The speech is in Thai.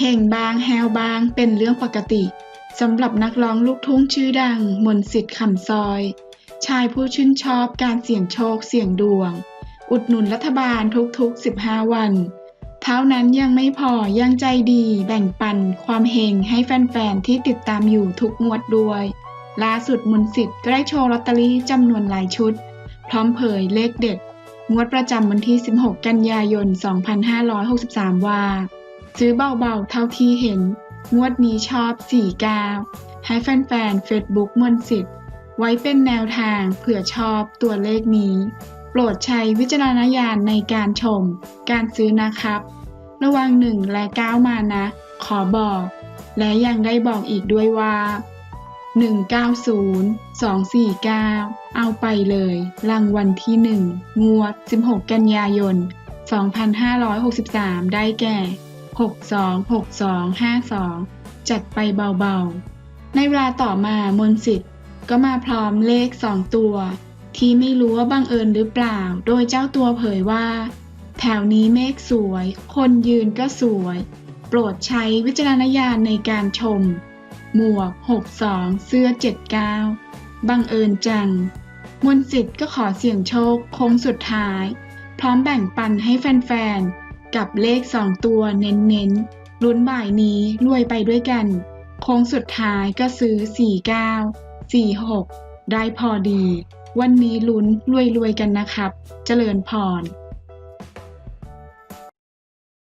เห่งบางแฮวบางเป็นเรื่องปกติสำหรับนักร้องลูกทุ่งชื่อดัง มนสิทธิ์คำซอย ชายผู้ชื่นชอบการเสี่ยงโชคเสี่ยงดวง อุดหนุนรัฐบาลทุกๆ 15 วัน เท่านั้นยังไม่พอยังใจดีแบ่งปันความเฮงให้แฟนๆ ที่ติดตามอยู่ทุกงวดด้วย ล่าสุดมนสิทธิ์ก็ได้โชว์ลอตเตอรี่จำนวนหลายชุด พร้อมเผยเลขเด็ด งวดประจำวันที่ 16 กันยายน 2563 ว่า ซื้อเบาๆเท่าที่เห็น งวดนี้ชอบ49ให้แฟนๆ Facebook มนสิทธิ์ไว้เป็นแนวทางเผื่อชอบตัวเลขนี้ โปรดใช้วิจารณญาณในการชม การซื้อนะครับ ระวังหนึ่งและก้าวมานะ ขอบอก และยังได้บอกอีกด้วยว่า 190 249 เอาไปเลย รางวัลที่ 1 งวด 16 กันยายน 2563 ได้แก่ 626252 จัดไปเบาๆ ในเวลาต่อมามนสิทธิ์ก็มาพร้อมเลข2ตัว ที่ไม่รู้ว่าบังเอิญหรือเปล่า โดยเจ้าตัวเผยว่า แถวนี้เมฆสวย คนยืนก็สวย โปรดใช้วิจารณญาณในการชม หมวก 62 เสื้อ 79 บังเอิญจัง มนสิทธิ์ก็ขอเสี่ยงโชคโค้งสุดท้าย พร้อมแบ่งปันให้แฟนๆ กับเลข 2 ตัวเน้นๆ ลุ้นบ่ายนี้รวยไปด้วยกัน โค้งสุดท้ายก็ซื้อ 49 46 ได้พอดี วันนี้ลุ้นรวยๆกันนะครับ เจริญพร